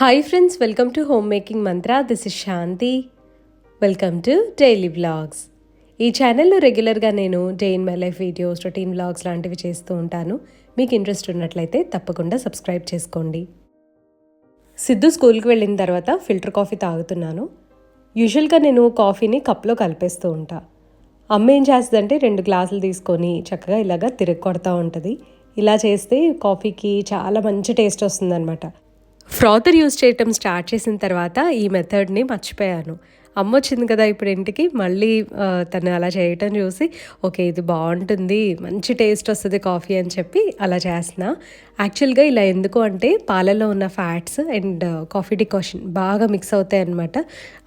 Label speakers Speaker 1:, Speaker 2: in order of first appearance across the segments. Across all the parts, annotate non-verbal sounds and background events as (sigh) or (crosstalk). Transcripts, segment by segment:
Speaker 1: Hi friends welcome to home making Mantra this is Shanti welcome to daily vlogs ఈ ఛానల్లో రెగ్యులర్గా నేను day in my life videos routine vlogs లాంటివి చేస్తూ ఉంటాను. మీకు ఇంట్రెస్ట్ ఉన్నట్లయితే తప్పకుండా సబ్స్క్రైబ్ చేసుకోండి. సిద్ధు స్కూల్కి వెళ్ళిన తర్వాత ఫిల్టర్ కాఫీ తాగుతున్నాను. యూజువల్గా నేను కాఫీని కప్లో కలిపేస్తూ ఉంటా. అమ్మ ఏం చేస్తుందంటే రెండు గ్లాసులు తీసుకొని చక్కగా ఇలాగా తిరగ కొడతా ఉంటుంది. ఇలా చేస్తే కాఫీకి చాలా మంచి టేస్ట్ వస్తుందన్నమాట. ఫ్రాతర్ యూస్ చేయటం స్టార్ట్ చేసిన తర్వాత ఈ మెథడ్ని మర్చిపోయాను. అమ్మ వచ్చింది కదా ఇప్పుడు ఇంటికి మళ్ళీ తను అలా చేయటం చూసి ఓకే ఇది బాగుంటుంది మంచి టేస్ట్ వస్తుంది కాఫీ అని చెప్పి అలా చేసిన యాక్చువల్గా ఇలా ఎందుకు అంటే పాలలో ఉన్న ఫ్యాట్స్ అండ్ కాఫీ డికాషన్ బాగా మిక్స్ అవుతాయి అనమాట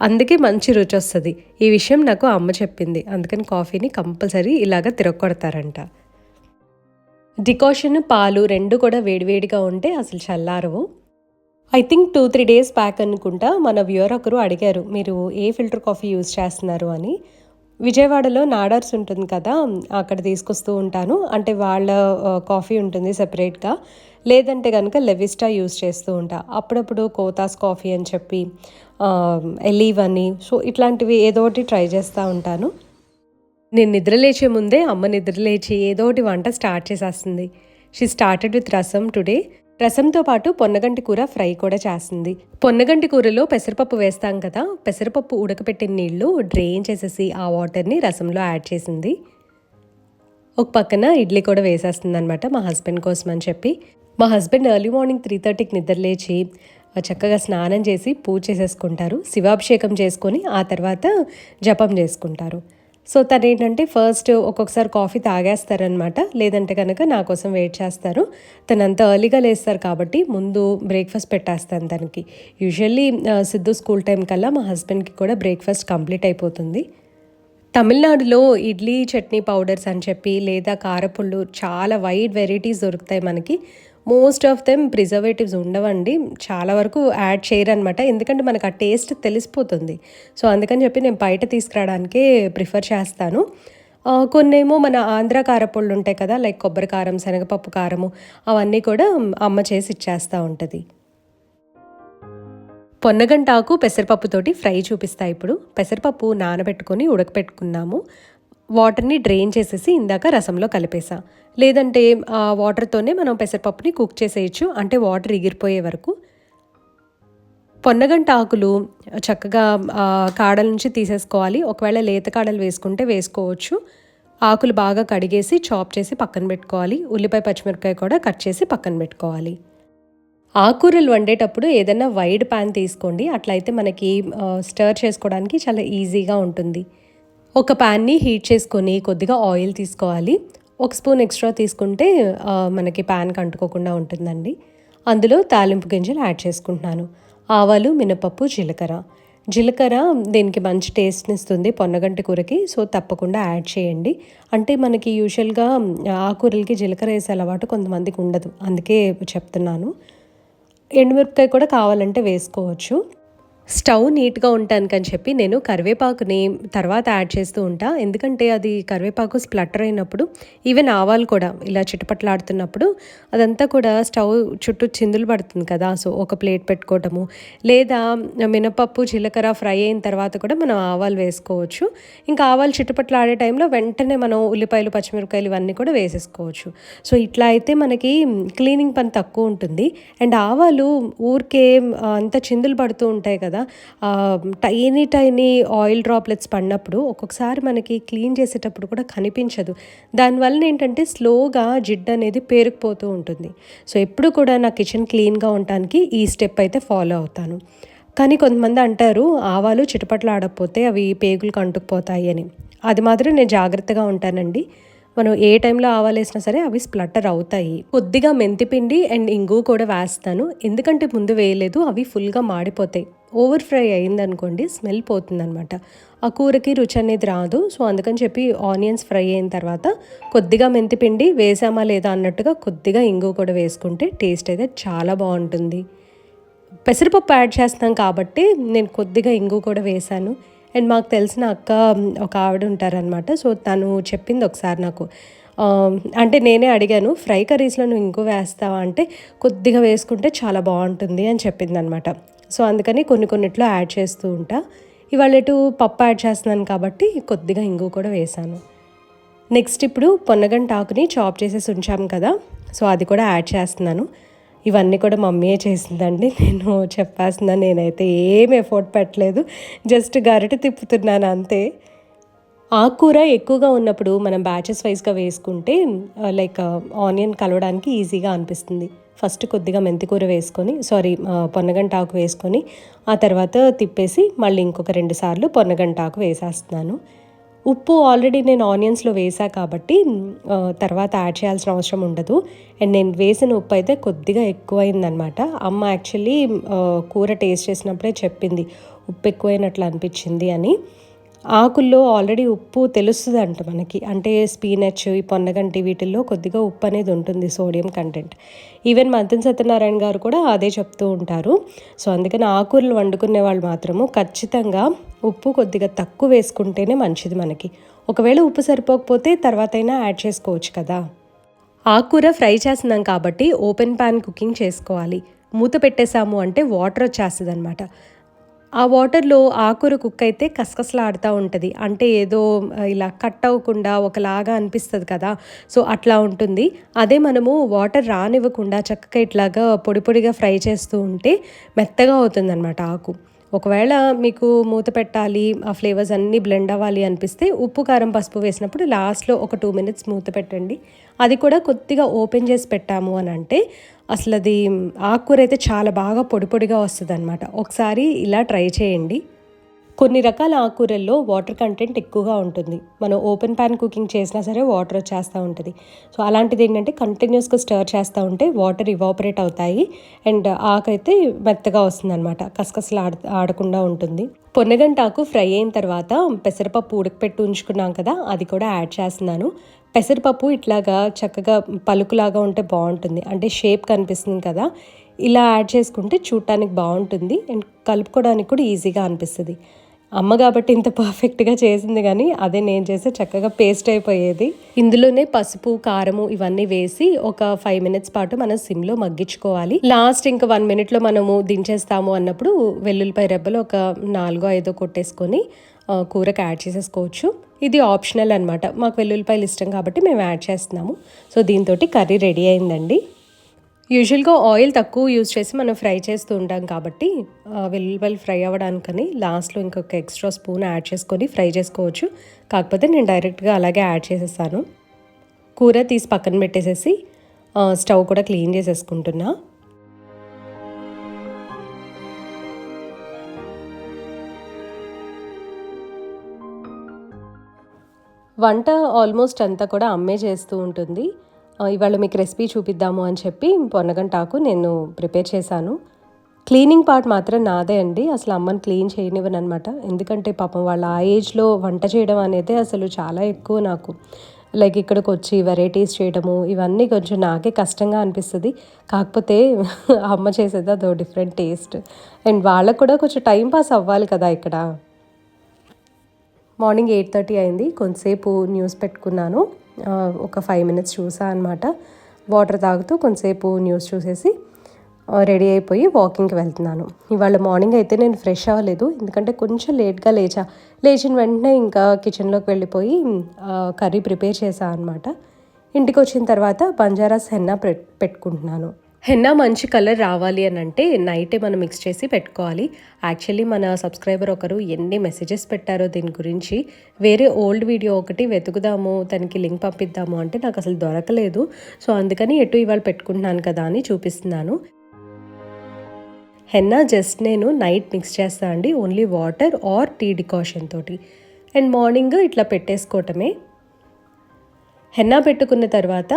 Speaker 1: అందుకే మంచి రుచి వస్తుంది. ఈ విషయం నాకు అమ్మ చెప్పింది. అందుకని కాఫీని కంపల్సరీ ఇలాగ తిరగొడతారంట. డికాషన్ పాలు రెండు కూడా వేడివేడిగా ఉంటే అసలు చల్లారవు. I think two three days back అనుకుంటా మన వ్యూవర్ ఒకరు అడిగారు మీరు ఏ ఫిల్టర్ కాఫీ యూజ్ చేస్తున్నారు అని. విజయవాడలో నాడార్స్ ఉంటుంది కదా అక్కడ తీసుకొస్తూ ఉంటాను. అంటే వాళ్ళ కాఫీ ఉంటుంది సెపరేట్గా లేదంటే కనుక లెవిస్టా యూజ్ చేస్తూ ఉంటా. అప్పుడప్పుడు కోతాస్ కాఫీ అని చెప్పి ఎలీవ్ అని. సో ఇట్లాంటివి ఏదో ఒకటి ట్రై చేస్తూ ఉంటాను. నేను నిద్రలేచే ముందే అమ్మ నిద్రలేచి ఏదో ఒకటి వంట స్టార్ట్ చేసేస్తుంది. She started with rasam today రసంతో పాటు పొన్నగంటి కూర ఫ్రై కూడా చేస్తుంది. పొన్నగంటి కూరలో పెసరపప్పు వేస్తాం కదా పెసరపప్పు ఉడకపెట్టిన నీళ్ళు డ్రైన్ చేసేసి ఆ వాటర్ని రసంలో యాడ్ చేసింది. ఒక పక్కన ఇడ్లీ కూడా వేసేస్తుంది అనమాట మా హస్బెండ్ కోసం అని చెప్పి. మా హస్బెండ్ ఎర్లీ మార్నింగ్ త్రీ థర్టీకి నిద్రలేచి చక్కగా స్నానం చేసి పూజ చేసేసుకుంటారు. శివాభిషేకం చేసుకొని ఆ తర్వాత జపం చేసుకుంటారు. సో తను ఏంటంటే ఫస్ట్ ఒక్కొక్కసారి కాఫీ తాగేస్తారనమాట. లేదంటే కనుక నా కోసం వెయిట్ చేస్తారు. తను అంత ఎర్లీగా లేస్తారు కాబట్టి ముందు బ్రేక్ఫాస్ట్ పెట్టేస్తాను తనకి. యూజువల్లీ సిద్ధు స్కూల్ టైం కల్లా మా హస్బెండ్కి కూడా బ్రేక్ఫాస్ట్ కంప్లీట్ అయిపోతుంది. తమిళనాడులో ఇడ్లీ చట్నీ పౌడర్స్ అని చెప్పి లేదా కారపుళ్ళు చాలా వైడ్ వెరైటీస్ దొరుకుతాయి మనకి. మోస్ట్ ఆఫ్ దెమ్ ప్రిజర్వేటివ్స్ ఉండవండి. చాలా వరకు యాడ్ చేయరనమాట. ఎందుకంటే మనకు ఆ టేస్ట్ తెలిసిపోతుంది. సో అందుకని చెప్పి నేను బయట తీసుకురావడానికే ప్రిఫర్ చేస్తాను. కొన్ని కొన్నేమో మన ఆంధ్ర కారపళ్ళు ఉంటాయి కదా లైక్ కొబ్బరి కారం శనగపప్పు కారము అవన్నీ కూడా అమ్మ చేసి ఇచ్చేస్తూ ఉంటుంది. పొన్నగంటాకు పెసరపప్పుతోటి ఫ్రై చూపిస్తా ఇప్పుడు. పెసరపప్పు నానబెట్టుకొని ఉడకపెట్టుకున్నాము. వాటర్ని డ్రైన్ చేసేసి ఇందాక రసంలో కలిపేసా. లేదంటే ఆ వాటర్తోనే మనం పెసరపప్పుని కుక్ చేసేయచ్చు. అంటే వాటర్ ఎగిరిపోయే వరకు. పొన్నగంట ఆకులు చక్కగా కాడల నుంచి తీసేసుకోవాలి. ఒకవేళ లేత కాడలు వేసుకుంటే వేసుకోవచ్చు. ఆకులు బాగా కడిగేసి చాప్ చేసి పక్కన పెట్టుకోవాలి. ఉల్లిపాయ పచ్చిమిరపకాయ కూడా కట్ చేసి పక్కన పెట్టుకోవాలి. ఆకుకూరలు వండేటప్పుడు ఏదైనా వైడ్ ప్యాన్ తీసుకోండి. అట్లయితే మనకి స్టర్ చేసుకోవడానికి చాలా ఈజీగా ఉంటుంది. ఒక ప్యాన్ని హీట్ చేసుకొని కొద్దిగా ఆయిల్ తీసుకోవాలి. ఒక స్పూన్ ఎక్స్ట్రా తీసుకుంటే మనకి ప్యాన్ అంటుకోకుండా ఉంటుందండి. అందులో తాలింపు గింజలు యాడ్ చేసుకుంటున్నాను. ఆవాలు మినపప్పు జీలకర్ర. జీలకర్ర దీనికి మంచి టేస్ట్ని ఇస్తుంది పొన్నగంటి కూరకి సో తప్పకుండా యాడ్ చేయండి. అంటే మనకి యూజువల్గా ఆకుకూరలకి జీలకర్ర వేసే అలవాటు కొంతమందికి ఉండదు. అందుకే చెప్తున్నాను. ఎండుమిరపకాయ కూడా కావాలంటే వేసుకోవచ్చు. స్టవ్ నీట్గా ఉండటానికని చెప్పి నేను కరివేపాకుని తర్వాత యాడ్ చేస్తూ ఉంటా. ఎందుకంటే అది కరివేపాకు స్ప్లటర్ అయినప్పుడు ఈవెన్ ఆవాలు కూడా ఇలా చిటపట్లాడుతున్నప్పుడు అదంతా కూడా స్టవ్ చుట్టూ చిందులు పడుతుంది కదా సో ఒక ప్లేట్ పెట్టుకోవటము. లేదా మినపప్పు జీలకర్ర ఫ్రై అయిన తర్వాత కూడా మనం ఆవాలు వేసుకోవచ్చు. ఇంకా ఆవాలు చిటపట్లాడే టైంలో వెంటనే మనం ఉల్లిపాయలు పచ్చిమిరపకాయలు ఇవన్నీ కూడా వేసేసుకోవచ్చు. సో ఇట్లా అయితే మనకి క్లీనింగ్ పని తక్కువ ఉంటుంది. అండ్ ఆవాలు ఊరికే అంత చిందులు పడుతూ ఉంటాయి కదా టైనీ టైనీ ఆయిల్ డ్రాప్లెట్స్ పడినప్పుడు ఒక్కొక్కసారి మనకి క్లీన్ చేసేటప్పుడు కూడా కనిపించదు. దానివల్ల ఏంటంటే స్లోగా జిడ్డు అనేది పేరుకుపోతూ ఉంటుంది. సో ఎప్పుడు కూడా నా కిచెన్ క్లీన్గా ఉండటానికి ఈ స్టెప్ అయితే ఫాలో అవుతాను. కానీ కొంతమంది అంటారు ఆవాలు చిటపట్లు ఆడకపోతే అవి పేగులకు అంటుకుపోతాయి అని. అది మాత్రం నేను జాగ్రత్తగా ఉంటానండి. మనం ఏ టైంలో ఆవాలేసినా సరే అవి స్ప్లటర్ అవుతాయి. కొద్దిగా మెంతిపిండి అండ్ ఇంగు కూడా వేస్తాను. ఎందుకంటే ముందు వేయలేదు అవి ఫుల్గా మాడిపోతాయి. ఓవర్ ఫ్రై అయిందనుకోండి స్మెల్ పోతుందనమాట ఆ కూరకి రుచి అనేది రాదు. సో అందుకని చెప్పి ఆనియన్స్ ఫ్రై అయిన తర్వాత కొద్దిగా మెంతిపిండి వేసామా లేదా అన్నట్టుగా కొద్దిగా ఇంగు కూడా వేసుకుంటే టేస్ట్ అయితే చాలా బాగుంటుంది. పెసరపప్పు యాడ్ చేస్తాం కాబట్టి నేను కొద్దిగా ఇంగు కూడా వేశాను. అండ్ మాకు తెలిసిన అక్క ఒక ఆవిడ ఉంటారనమాట సో తను చెప్పింది ఒకసారి నాకు. అంటే నేనే అడిగాను ఫ్రై కర్రీస్లో నువ్వు ఇంకో వేస్తావా? అంటే కొద్దిగా వేసుకుంటే చాలా బాగుంటుంది అని చెప్పింది అనమాట సో అందుకని కొన్ని కొన్నిట్లో యాడ్ చేస్తూ ఉంటా. ఇవాళ ఇటు పప్పు యాడ్ చేస్తున్నాను కాబట్టి కొద్దిగా ఇంగు కూడా వేసాను. నెక్స్ట్ ఇప్పుడు పొన్నగంట ఆకుని చాప్ చేసేసి ఉంచాం కదా సో అది కూడా యాడ్ చేస్తున్నాను. ఇవన్నీ కూడా మమ్మీయే చేసిందండి నేను చెప్పేస్తున్నాను నేనైతే ఏం ఎఫోర్ట్ పెట్టలేదు జస్ట్ గరిటె తిప్పుతున్నాను అంతే. ఆకుకూర ఎక్కువగా ఉన్నప్పుడు మనం బ్యాచెస్ వైజ్గా వేసుకుంటే లైక్ ఆనియన్ కలవడానికి ఈజీగా అనిపిస్తుంది. ఫస్ట్ కొద్దిగా మెంతికూర వేసుకొని సారీ పొన్నగంటాకు పొన్నగంట ఆకు వేసుకొని ఆ తర్వాత తిప్పేసి మళ్ళీ ఇంకొక రెండు సార్లు పొన్నగంట ఆకు వేసేస్తున్నాను. ఉప్పు ఆల్రెడీ నేను ఆనియన్స్లో వేసా కాబట్టి తర్వాత యాడ్ చేయాల్సిన అవసరం ఉండదు. అండ్ నేను వేసిన ఉప్పు అయితే కొద్దిగా ఎక్కువైందనమాట. అమ్మ యాక్చువల్లీ కూర టేస్ట్ చేసినప్పుడే చెప్పింది ఉప్పు ఎక్కువైనట్లు అనిపించింది అని. ఆకుల్లో ఆల్రెడీ ఉప్పు తెలుస్తుంది అంట మనకి. అంటే స్పీనచ్ ఈ పొన్నగంటి వీటిల్లో కొద్దిగా ఉప్పు అనేది ఉంటుంది sodium content. Even Manthan Satyanarayana garu కూడా అదే చెప్తూ ఉంటారు. సో అందుకని ఆకుకూరలు వండుకునే వాళ్ళు మాత్రము ఖచ్చితంగా ఉప్పు కొద్దిగా తక్కువ వేసుకుంటేనే మంచిది మనకి. ఒకవేళ ఉప్పు సరిపోకపోతే తర్వాత అయినా యాడ్ చేసుకోవచ్చు కదా. ఆకుకూర ఫ్రై చేస్తున్నాం కాబట్టి ఓపెన్ ప్యాన్ కుకింగ్ చేసుకోవాలి. మూత పెట్టేసాము అంటే వాటర్ వచ్చేస్తుంది అనమాట ఆ వాటర్లో ఆకుర కుక్ అయితే కసకసలాడుతూ ఉంటుంది. అంటే ఏదో ఇలా కట్ అవ్వకుండా ఒకలాగా అనిపిస్తుంది కదా. సో అట్లా ఉంటుంది. అదే మనము వాటర్ రానివ్వకుండా చక్కగా ఇట్లాగా పొడి పొడిగా ఫ్రై చేస్తూ ఉంటే మెత్తగా అవుతుందన్నమాట ఆకు. ఒకవేళ మీకు మూత పెట్టాలి ఆ ఫ్లేవర్స్ అన్నీ బ్లెండ్ అవ్వాలి అనిపిస్తే ఉప్పు కారం పసుపు వేసినప్పుడు లాస్ట్లో ఒక టూ మినిట్స్ మూత పెట్టండి. అది కూడా కొద్దిగా ఓపెన్ చేసి పెట్టాము అని అంటే అసలు అది ఆకుకూర అయితే చాలా బాగా పొడి పొడిగా వస్తుంది అనమాట ఒకసారి ఇలా ట్రై చేయండి. కొన్ని రకాల ఆకుకూరల్లో వాటర్ కంటెంట్ ఎక్కువగా ఉంటుంది. మనం ఓపెన్ ప్యాన్ కుకింగ్ చేసినా సరే వాటర్ వచ్చేస్తూ ఉంటుంది. సో అలాంటిది ఏంటంటే కంటిన్యూస్గా స్టర్ చేస్తూ ఉంటే వాటర్ ఇవాపరేట్ అవుతాయి. అండ్ ఆకైతే మెత్తగా వస్తుంది అనమాట కసకసలు ఆడ ఆడకుండా ఉంటుంది. పొన్నగంట ఆకు ఫ్రై అయిన తర్వాత పెసరపప్పు ఉడకపెట్టి ఉంచుకున్నాం కదా అది కూడా యాడ్ చేస్తున్నాను. పెసరపప్పు ఇట్లాగా చక్కగా పలుకులాగా ఉంటే బాగుంటుంది. అంటే షేప్ కనిపిస్తుంది కదా. ఇలా యాడ్ చేసుకుంటే చూడటానికి బాగుంటుంది. అండ్ కలుపుకోవడానికి కూడా ఈజీగా అనిపిస్తుంది. అమ్మ కాబట్టి ఇంత పర్ఫెక్ట్గా చేసింది కానీ అదే నేను చేస్తే చక్కగా పేస్ట్ అయిపోయేది. ఇందులోనే పసుపు కారము ఇవన్నీ వేసి ఒక ఫైవ్ మినిట్స్ పాటు మనం సిమ్లో మగ్గించుకోవాలి. లాస్ట్ ఇంకా వన్ మినిట్లో మనము దించేస్తాము అన్నప్పుడు వెల్లుల్లిపాయ రెబ్బలు ఒక నాలుగో ఐదో కొట్టేసుకొని కూరకు యాడ్ చేసేసుకోవచ్చు. ఇది ఆప్షనల్ అనమాట మాకు వెల్లుల్లిపాయలు ఇష్టం కాబట్టి మేము యాడ్ చేస్తున్నాము. సో దీంతో కర్రీ రెడీ అయిందండి. యూజువల్గా ఆయిల్ తక్కువ యూజ్ చేసి మనం ఫ్రై చేస్తూ ఉంటాం కాబట్టి వెల్లుల్లిపాయలు ఫ్రై అవ్వడానికని లాస్ట్లో ఇంకొక ఎక్స్ట్రా స్పూన్ యాడ్ చేసుకొని ఫ్రై చేసుకోవచ్చు. కాకపోతే నేను డైరెక్ట్గా అలాగే యాడ్ చేసేసాను. కూర తీసి పక్కన పెట్టేసేసి స్టవ్ కూడా క్లీన్ చేసేసుకుంటున్నా. వంట ఆల్మోస్ట్ అంతా కూడా అమ్మే చేస్తూ ఉంటుంది. ఇవాళ మీకు రెసిపీ చూపిద్దాము అని చెప్పి పొన్నగంటాకు నేను ప్రిపేర్ చేశాను. క్లీనింగ్ పార్ట్ మాత్రం నాదే అండి. అసలు అమ్మని క్లీన్ చేయనివ్వను అనమాట ఎందుకంటే పాపం వాళ్ళ ఆ ఏజ్లో వంట చేయడం అనేది అసలు చాలా ఎక్కువ నాకు. లైక్ ఇక్కడికి వచ్చి వెరైటీస్ చేయడము ఇవన్నీ కొంచెం నాకే కష్టంగా అనిపిస్తుంది. కాకపోతే (laughs) అమ్మ చేసేది అదో డిఫరెంట్ టేస్ట్. అండ్ వాళ్ళకు కూడా కొంచెం టైం పాస్ అవ్వాలి కదా ఇక్కడ. మార్నింగ్ ఎయిట్ థర్టీ అయింది. కొంతసేపు న్యూస్ పెట్టుకున్నాను. ఒక ఫైవ్ మినిట్స్ చూసా అనమాట వాటర్ తాగుతూ కొంతసేపు న్యూస్ చూసేసి రెడీ అయిపోయి వాకింగ్కి వెళ్తున్నాను. ఇవాళ మార్నింగ్ అయితే నేను ఫ్రెష్ అవ్వలేదు. ఎందుకంటే కొంచెం లేట్గా లేచా. లేచిన వెంటనే ఇంకా కిచెన్లోకి వెళ్ళిపోయి కర్రీ ప్రిపేర్ చేసా అనమాట ఇంటికి వచ్చిన తర్వాత బంజారా హెన్నా పెట్ పెట్టుకుంటున్నాను. హెన్నా మంచి కలర్ రావాలి అని అంటే నైటే మనం మిక్స్ చేసి పెట్టుకోవాలి. యాక్చువల్లీ మన సబ్స్క్రైబర్ ఒకరు ఎన్ని మెసేజెస్ పెట్టారో దీని గురించి వేరే ఓల్డ్ వీడియో ఒకటి వెతుకుదాము తనకి లింక్ పంపిద్దాము అంటే నాకు అసలు దొరకలేదు. సో అందుకని ఎటు ఇవాళ పెట్టుకుంటున్నాను కదా అని చూపిస్తున్నాను. హెన్నా జస్ట్ నేను నైట్ మిక్స్ చేస్తాను అండి only water or tea decoction తోటి. అండ్ మార్నింగ్ ఇట్లా పెట్టేసుకోవటమే. హెన్నా పెట్టుకున్న తర్వాత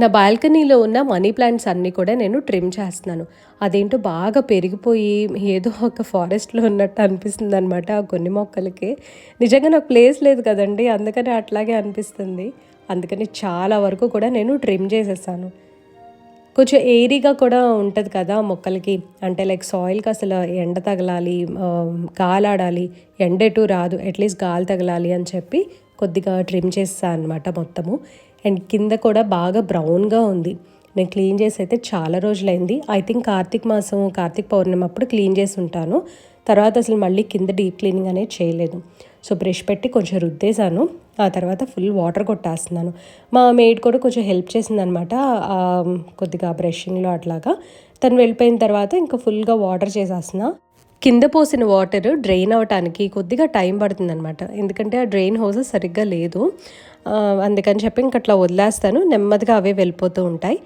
Speaker 1: నా బాల్కనీలో ఉన్న మనీ ప్లాంట్స్ అన్నీ కూడా నేను ట్రిమ్ చేస్తున్నాను. అదేంటో బాగా పెరిగిపోయి ఏదో ఒక ఫారెస్ట్లో ఉన్నట్టు అనిపిస్తుంది అనమాట ఆ కొన్ని మొక్కలకి. నిజంగా నాకు ప్లేస్ లేదు కదండి అందుకని అట్లాగే అనిపిస్తుంది. అందుకని చాలా వరకు కూడా నేను ట్రిమ్ చేసేసాను. కొంచెం ఎయిరీగా కూడా ఉంటుంది కదా మొక్కలకి. అంటే లైక్ సాయిల్కి అసలు ఎండ తగలాలి గాలాడాలి ఎండ ఎటు రాదు అట్లీస్ట్ గాలి తగలాలి అని చెప్పి కొద్దిగా ట్రిమ్ చేస్తాను అనమాట మొత్తము. అండ్ కింద కూడా బాగా బ్రౌన్గా ఉంది. నేను క్లీన్ చేసి అయితే చాలా రోజులైంది. ఐ థింక్ కార్తీక మాసం కార్తీక పౌర్ణమి అప్పుడు క్లీన్ చేసి ఉంటాను. తర్వాత అసలు మళ్ళీ కింద డీప్ క్లీనింగ్ అనేది చేయలేదు. సో బ్రష్ పెట్టి కొంచెం రుద్దేశాను. ఆ తర్వాత ఫుల్ వాటర్ కొట్టేస్తున్నాను. మా మేడ్ కూడా కొంచెం హెల్ప్ చేసిందనమాట కొద్దిగా బ్రషింగ్లో అట్లాగా. తను వెళ్ళిపోయిన తర్వాత ఇంకా ఫుల్గా వాటర్ చేసేస్తున్నా. కింద పోసిన వాటర్ డ్రైన్ అవ్వటానికి కొద్దిగా టైం పడుతుందన్నమాట. ఎందుకంటే ఆ డ్రైన్ హోస్ సరిగ్గా లేదు. అందుకని చెప్పి ఇంక అట్లా వదిలేస్తాను. నెమ్మదిగా అవే వెళ్ళిపోతూ ఉంటాయి.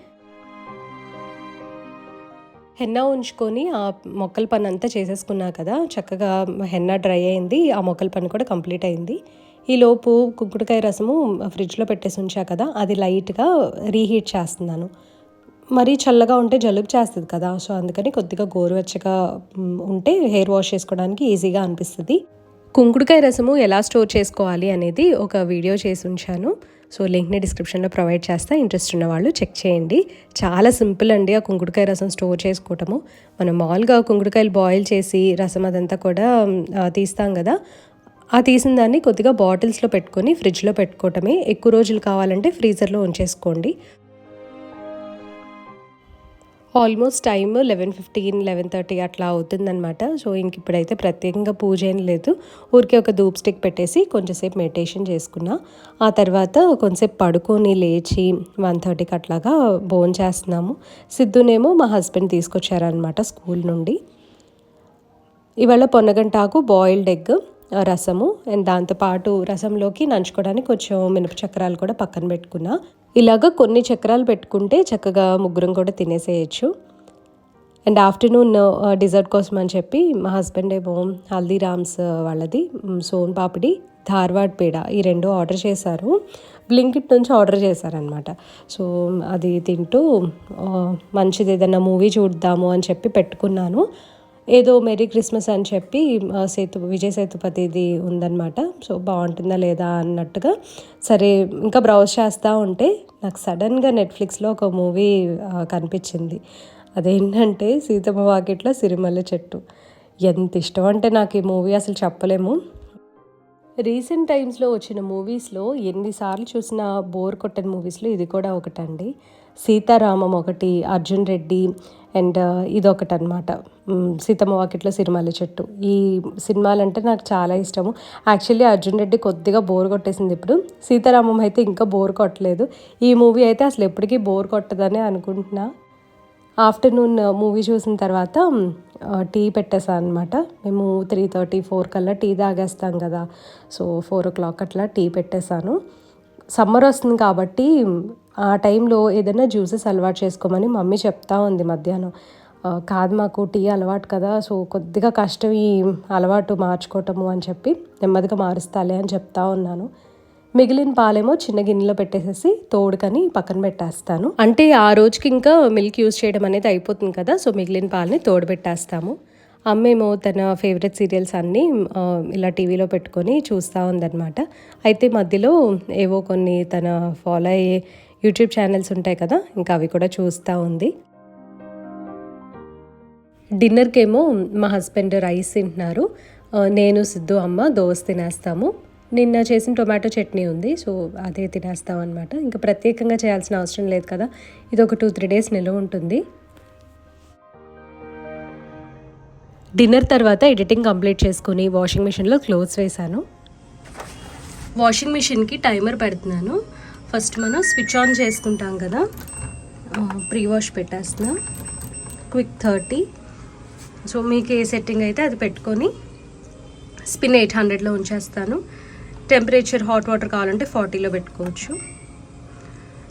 Speaker 1: హెన్న ఉంచుకొని ఆ మొక్కల పని అంతా చేసేసుకున్నా కదా చక్కగా హెన్న డ్రై అయింది. ఆ మొక్కల పని కూడా కంప్లీట్ అయింది. ఈలోపు కుంకుడుకాయ రసము ఫ్రిడ్జ్లో పెట్టేసి ఉంచా కదా అది లైట్గా రీహీట్ చేస్తున్నాను. మరీ చల్లగా ఉంటే జలుబు చేస్తుంది కదా సో అందుకని కొద్దిగా గోరువెచ్చగా ఉంటే హెయిర్ వాష్ చేసుకోవడానికి ఈజీగా అనిపిస్తుంది. కుంకుడుకాయ రసము ఎలా స్టోర్ చేసుకోవాలి అనేది ఒక వీడియో చేసి ఉంచాను. సో లింక్ని డిస్క్రిప్షన్లో ప్రొవైడ్ చేస్తా ఇంట్రెస్ట్ ఉన్న వాళ్ళు చెక్ చేయండి. చాలా సింపుల్ అండి ఆ కుంకుడుకాయ రసం స్టోర్ చేసుకోవటము. మనం మామూలుగా కుంకుడుకాయలు బాయిల్ చేసి రసం అదంతా కూడా తీస్తాం కదా. ఆ తీసిన దాన్ని కొద్దిగా బాటిల్స్లో పెట్టుకొని ఫ్రిడ్జ్లో పెట్టుకోవటమే. ఎక్కువ రోజులు కావాలంటే ఫ్రీజర్లో ఉంచేసుకోండి. Almost time eleven fifteen eleven thirty అట్లా అవుతుందన్నమాట. సో ఇంక ఇప్పుడైతే ప్రత్యేకంగా పూజ ఏం లేదు. ఊరికే ఒక ధూప్ స్టిక్ పెట్టేసి కొంచెంసేపు మెడిటేషన్ చేసుకున్నా. ఆ తర్వాత కొంచెంసేపు పడుకొని లేచి వన్ థర్టీకి అట్లాగా భోజనం చేస్తున్నాము. సిద్ధునేమో మా హస్బెండ్ తీసుకొచ్చారనమాట స్కూల్ నుండి. ఇవాళ పొన్నగంటాకు బాయిల్డ్ ఎగ్. రసము అండ్ దాంతోపాటు రసంలోకి నంచుకోవడానికి కొంచెం మినప చక్రాలు కూడా పక్కన పెట్టుకున్నా. ఇలాగ కొన్ని చక్రాలు పెట్టుకుంటే చక్కగా ముగ్గురం కూడా తినేసేయచ్చు. అండ్ ఆఫ్టర్నూన్ డిజర్ట్ కోసం అని చెప్పి మా హస్బెండ్ ఏమో హల్దీరామ్స్ వాళ్ళది సోన్ పాపిడి ధార్వాడ్ పేడ ఈ రెండు ఆర్డర్ చేశారు. బ్లింకిట్ నుంచి ఆర్డర్ చేశారనమాట సో అది తింటూ మంచిది ఏదైనా మూవీ చూద్దాము అని చెప్పి పెట్టుకున్నాను. ఏదో మెరీ క్రిస్మస్ అని చెప్పి సేతు విజయ్ సేతుపతిది ఉందన్నమాట. సో బాగుంటుందా లేదా అన్నట్టుగా. సరే ఇంకా బ్రౌజ్ చేస్తూ ఉంటే నాకు సడన్గా నెట్ఫ్లిక్స్లో ఒక మూవీ కనిపించింది. అదేంటంటే సీతమ్మ వాకిట్లో సిరిమల్లె చెట్టు. ఎంత ఇష్టం అంటే నాకు ఈ మూవీ అసలు చెప్పలేము. రీసెంట్ టైమ్స్లో వచ్చిన మూవీస్లో ఎన్నిసార్లు చూసిన బోర్ కొట్టని మూవీస్లో ఇది కూడా ఒకటండి. సీతారామం ఒకటి అర్జున్ రెడ్డి అండ్ uh, ఇదొకటి అనమాట సీతమ్మ వాకిట్లో సిరిమల్లి చెట్టు. ఈ సినిమాలంటే నాకు చాలా ఇష్టము. యాక్చువల్లీ అర్జున్ రెడ్డి కొద్దిగా బోర్ కొట్టేసింది ఇప్పుడు. సీతారామం అయితే ఇంకా బోర్ కొట్టలేదు. ఈ మూవీ అయితే అసలు ఎప్పటికీ బోర్ కొట్టదని అనుకుంటున్నా. ఆఫ్టర్నూన్ uh, మూవీ చూసిన తర్వాత uh, టీ పెట్టేసాను అనమాట మేము త్రీ థర్టీ ఫోర్ కల్లా టీ తాగేస్తాం కదా. సో ఫోర్ ఓ క్లాక్ అట్లా టీ పెట్టేశాను. సమ్మర్ వస్తుంది కాబట్టి ఆ టైంలో ఏదైనా జ్యూసెస్ అలవాటు చేసుకోమని మమ్మీ చెప్తా ఉంది మధ్యాహ్నం. కాదు మాకు టీ అలవాటు కదా సో కొద్దిగా కష్టం ఈ అలవాటు మార్చుకోవటము అని చెప్పి నెమ్మదిగా మారుస్తాలే అని చెప్తా ఉన్నాను. మిగిలిన పాలేమో చిన్న గిన్నెలో పెట్టేసేసి తోడుకని పక్కన పెట్టేస్తాను. అంటే ఆ రోజుకి ఇంకా మిల్క్ యూజ్ చేయడం అనేది అయిపోతుంది కదా సో మిగిలిన పాలని తోడు పెట్టేస్తాము. అమ్మేమో తన ఫేవరెట్ సీరియల్స్ అన్నీ ఇలా టీవీలో పెట్టుకొని చూస్తూ ఉందన్నమాట. అయితే మధ్యలో ఏవో కొన్ని తన ఫాలో అయ్యే యూట్యూబ్ ఛానల్స్ ఉంటాయి కదా ఇంకా అవి కూడా చూస్తూ ఉంది. డిన్నర్కేమో మా హస్బెండ్ రైస్ తింటున్నారు. నేను సిద్ధు అమ్మ దోశ తినేస్తాము. నిన్న చేసిన టొమాటో చట్నీ ఉంది సో అదే తినేస్తాం అనమాట ఇంకా ప్రత్యేకంగా చేయాల్సిన అవసరం లేదు కదా ఇది ఒక టూ త్రీ డేస్ నిల్వ ఉంటుంది. డిన్నర్ తర్వాత ఎడిటింగ్ కంప్లీట్ చేసుకుని వాషింగ్ మిషన్లో క్లోత్స్ వేశాను. వాషింగ్ మిషన్కి టైమర్ పెడుతున్నాను. ఫస్ట్ మనం స్విచ్ ఆన్ చేసుకుంటాం కదా. Pre wash పెట్టేస్తున్నా. Quick thirty. So మీకు ఏ సెట్టింగ్ అయితే అది పెట్టుకొని స్పిన్ ఎయిట్ హండ్రెడ్లో ఉంచేస్తాను. టెంపరేచర్ హాట్ వాటర్ కావాలంటే ఫార్టీలో పెట్టుకోవచ్చు.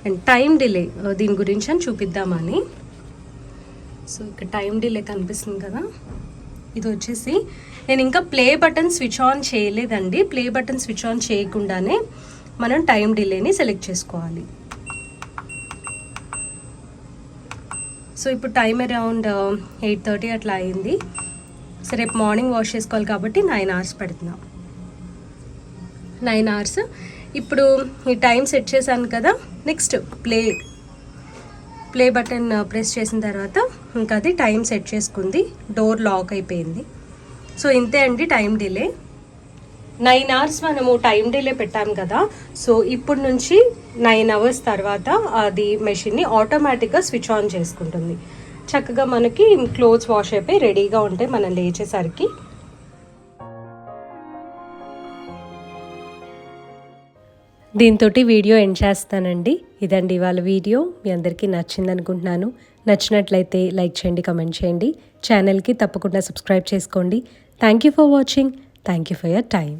Speaker 1: అండ్ టైం డిలే దీని గురించి అని చూపిద్దామని. సో ఇక్కడ టైం డిలే కనిపిస్తుంది కదా. ఇది వచ్చేసి నేను ఇంకా ప్లే బటన్ స్విచ్ ఆన్ చేయలేదండి. ప్లే బటన్ స్విచ్ ఆన్ చేయకుండానే మనం టైం డిలేని సెలెక్ట్ చేసుకోవాలి. సో ఇప్పుడు time around um, eight thirty అట్లా అయింది. సో రేపు మార్నింగ్ వాష్ చేసుకోవాలి కాబట్టి నైన్ అవర్స్ పెడుతున్నాం. Nine hours. ఇప్పుడు ఈ టైం సెట్ చేశాను కదా next play play button uh, press చేసిన తర్వాత ఇంకా అది టైం సెట్ చేసుకుంది. డోర్ లాక్ అయిపోయింది. సో ఇంతే అండి టైం డిలే. నైన్ అవర్స్ మనము టైం డిలే పెట్టాం కదా. సో ఇప్పుడు నుంచి నైన్ అవర్స్ తర్వాత అది మెషిన్ని ఆటోమేటిక్గా స్విచ్ ఆన్ చేసుకుంటుంది. చక్కగా మనకి క్లోత్స్ వాష్ అయిపోయి రెడీగా ఉంటాయి మనం లేచేసరికి దీంతో వీడియో ఎండ్ చేస్తానండి. ఇదండి ఇవాళ వీడియో. మీ అందరికీ నచ్చింది అనుకుంటున్నాను. నచ్చినట్లయితే లైక్ చేయండి కమెంట్ చేయండి. ఛానల్కి తప్పకుండా సబ్స్క్రైబ్ చేసుకోండి. Thank you for watching thank you for your time